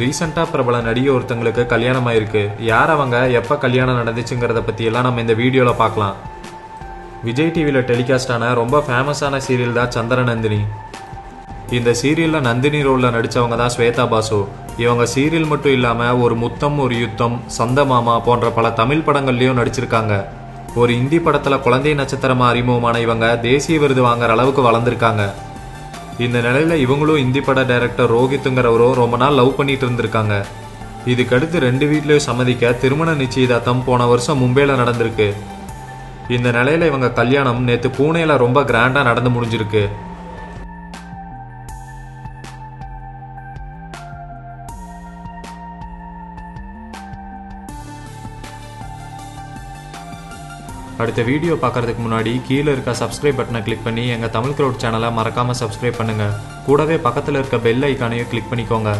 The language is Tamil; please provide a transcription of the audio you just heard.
ரீசெண்டாக பிரபல நடிகை ஒருத்தங்களுக்கு கல்யாணம் ஆயிருக்கு யார் அவங்க? எப்போ கல்யாணம் நடந்துச்சுங்கிறத பற்றியெல்லாம் நம்ம இந்த வீடியோவில் பார்க்கலாம். விஜய் டிவியில் டெலிகாஸ்டான ரொம்ப ஃபேமஸான சீரியல் தான் சந்திரநந்தினி இந்த சீரியலில் நந்தினி ரோலில் நடித்தவங்க தான் ஸ்வேதா பாசு. இவங்க சீரியல் மட்டும் இல்லாமல் ஒரு முத்தம் ஒரு யுத்தம் சந்த மாமா போன்ற பல தமிழ் படங்கள்லையும் நடிச்சிருக்காங்க. ஒரு இந்தி படத்தில் குழந்தை நட்சத்திரமா அறிமுகமான இவங்க தேசிய விருது வாங்குற அளவுக்கு வளர்ந்துருக்காங்க. இந்த நிலையில இவங்களும் இந்தி பட டைரக்டர் ரோஹித்துங்கிறவரும் ரொம்ப நாள் லவ் பண்ணிட்டு இருந்திருக்காங்க. இதுக்கடுத்து ரெண்டு வீட்லயும் சம்மதிக்க திருமண நிச்சயதார்த்தம் போன வருஷம் மும்பையில் நடந்திருக்கு. இந்த நிலையில இவங்க கல்யாணம் நேற்று பூனேல ரொம்ப கிராண்டா நடந்து முடிஞ்சிருக்கு. அடுத்த வீடியோ பார்க்கறதுக்கு முன்னாடி கீழே இருக்க சப்ஸ்கிரைப் பட்டனை கிளிக் பண்ணி எங்கள் தமிழ் க்ரௌட் சேனலை மறக்காமல் சப்ஸ்கிரைப் பண்ணுங்கள் கூடவே பக்கத்தில் இருக்க பெல் ஐக்கானையும் கிளிக் பண்ணிக்கோங்க.